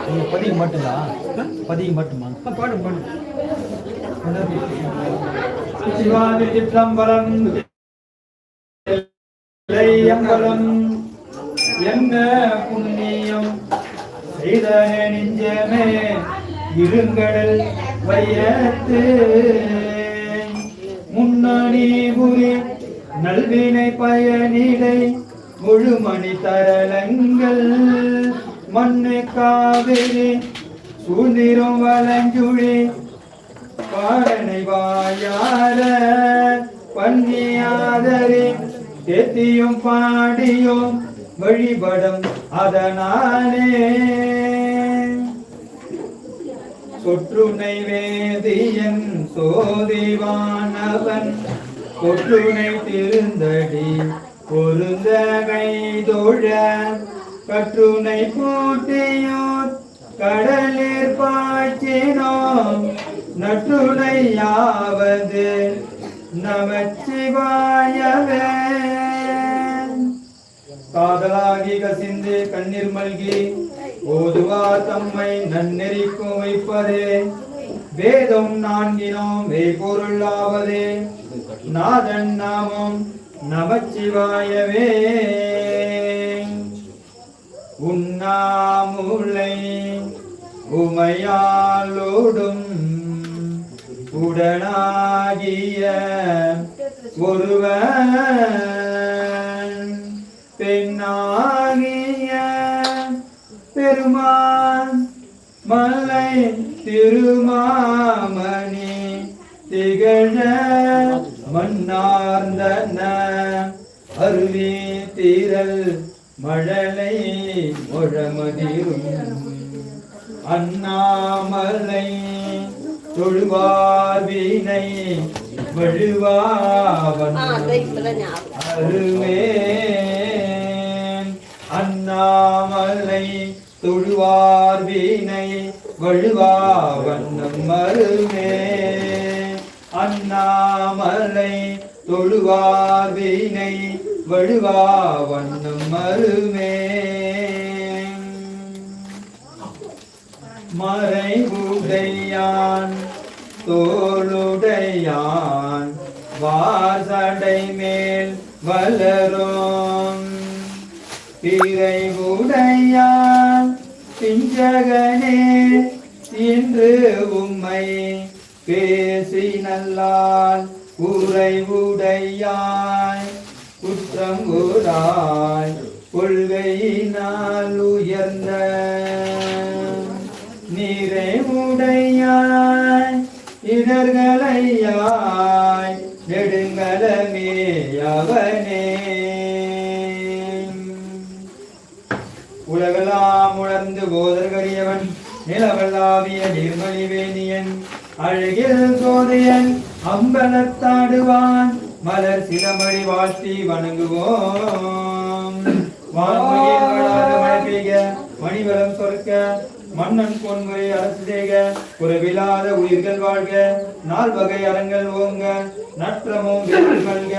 நீங்க பதிவு மட்டும்தான் மட்டுமா? பாடு பாடு. சிவாதி சிற்றம்பலம் அம்பலம் என்ன புண்ணியம்? செய்த நெஞ்சமே இருங்கடல் வையத்து. முன்னணி புரிய நல்வினை பயனிடை முழு மணி தரலங்கள். மண்ணு காவிரி சூழ்ந்திரும் வளஞ்சுழி பாடனை வாயார பன்னியாதரே தேத்தியும் பாடியும் வழிபடம் அதனாலே. சொற்றுனை வேதியன் சோதிவானவன் கொட்டுனை திருந்தடி பொருந்த கைதோழ கற்றுனை போட்டியோர் கடலில் பாய்ச்சினோம். நற்றுணையாவது நமச்சிவாயவே. காதலாகி கசிந்து கண்ணீர் மல்கி ஓதுவா தம்மை நன்னெறிக்கும் வைப்பதே. வேதம் நான்கினோம் மெய்பொருளாவதே நாதன் நாமம் நமச்சிவாயவே. உண்ணாமுலை உமையாலோடும் உடனாகிய ஒருவன். பெண்ணாகிய பெருமான் மல்லை திருமாமணி திகழ மன்னார்ந்தன அருவி தீரல் மழலை முழமதிரும். அண்ணாமலை தொழுவாவினை வழுவாவன் அருமே அண்ணாமலை தொழுவார் வீணை வழுவாவண்ணம் அருமே அண்ணாமலை தொழுவார் வீணை வழுவாவண்ணம் அருமே மறைவுடையான் தோளுடையான் வாசடை மேல் வளரும். பிறைவுடையான் பிஞ்சகனே இன்று உம்மை பேசி நல்லால் உறைவுடையாய் குற்றம் கூறாய் கொள்கையினால் உயர்ந்த நிறைவுடையாய் இடர்களையாய் நெடுங்கலமே அவனே. உலகெல்லாம் உணர்ந்து போதற்கரியவன் நிலவல்லாவிய நிர்மலி வேணியன் அழகில் சோதையன் அம்பலத்தாடுவான் மலர் சிலமடி வாழ்த்தி வணங்குவோம். மணிவளம் சொற்க மன்னன் பொன்முறை அரசு செய்க குறைவில்லாத உயிர்கள் வாழ்க நால் வகை அறங்கள் ஓங்க நற்றமும் வெற்றி மல்க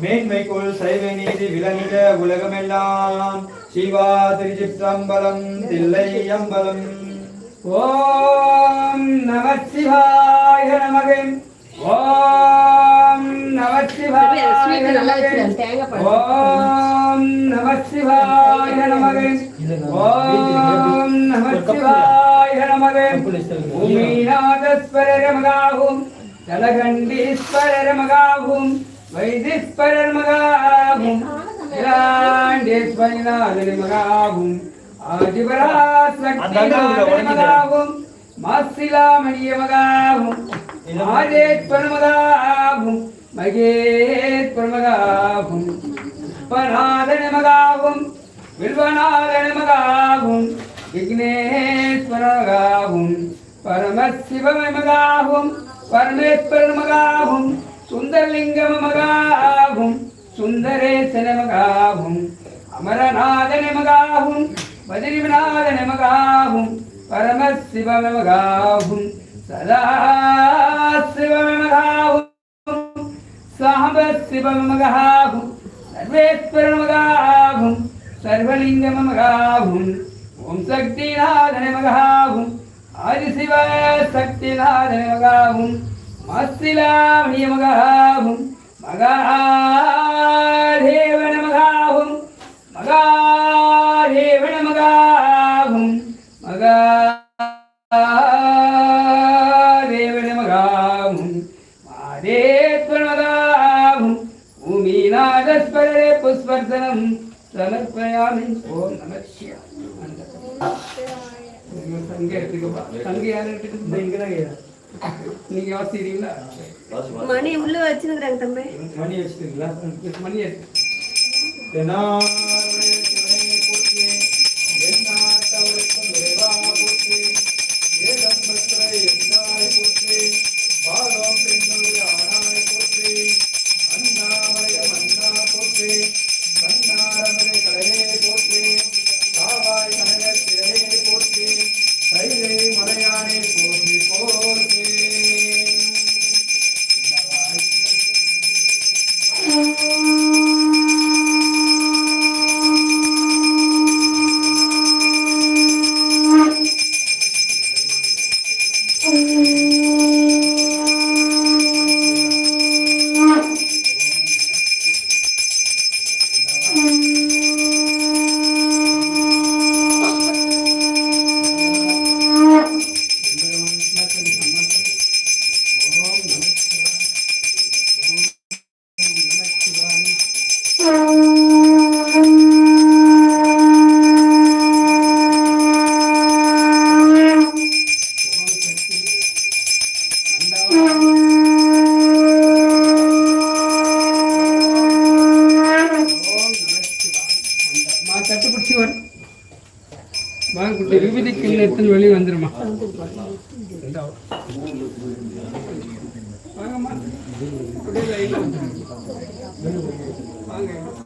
மேன்மை சைவ நீதி விளங்க உலகமெல்லாம். சிவா திருச்சிற்றம்பலம் தில்லை அம்பலம். ஓம் நம சிவாய நமகை. ஓம் நம சிவாய ஓம் நம சிவாய நமகை. ஓம் நம சிவாய நமகை. பூமிநாதஸ்வரமகாகும் ஜலகண்டீஸ்வரமகாகும் வைதிஸ்வரமகாகும் இராண்டேஸ்வரிநாதனமகாகும் மகாகும் அதிபராசக்திமாபெருமதாவும் மாசிலாமணியமகாவும் ஆஜேத்வனமதாகும் மகேத்வனமகாகும் பராதனமகாவும் வில்வநாதனமகாகும் விக்னேஸ்வரமகாகும் பரமசிவமகாகும் பரமேஸ்வரமகாகும் சுந்தரலிங்கமகாகும் சுந்தரேசனமகாகும் அமரநாதனமகாகும் பத்ரிநாதனமகாகும் பரமசிவமகாகும் சதாசிவமகாகும் சஹ மகாபசிவமகாகும் சர்வேஸ்வரமகாகும் சர்வலிங்கமகாகும் ஓம் சக்திநாதன மகாகும் ஆதிசிவ சக்திநாதன மகாகும் மஸ்திலாமணிய மகாகும் நீங்க வாசிக்கிறீங்களா மணி உள்ள வச்சுருக்குறாங்க தம்பி. மணி வச்சுட்டீங்களா மணி எடுத்து மா கட்டுப்பிடிச்சி வரும் வாங்க குட்டி விபூதி கிண்ண எடுத்துன்னு வெளியே வந்துருமா? வாங்கம்மா. வாங்க.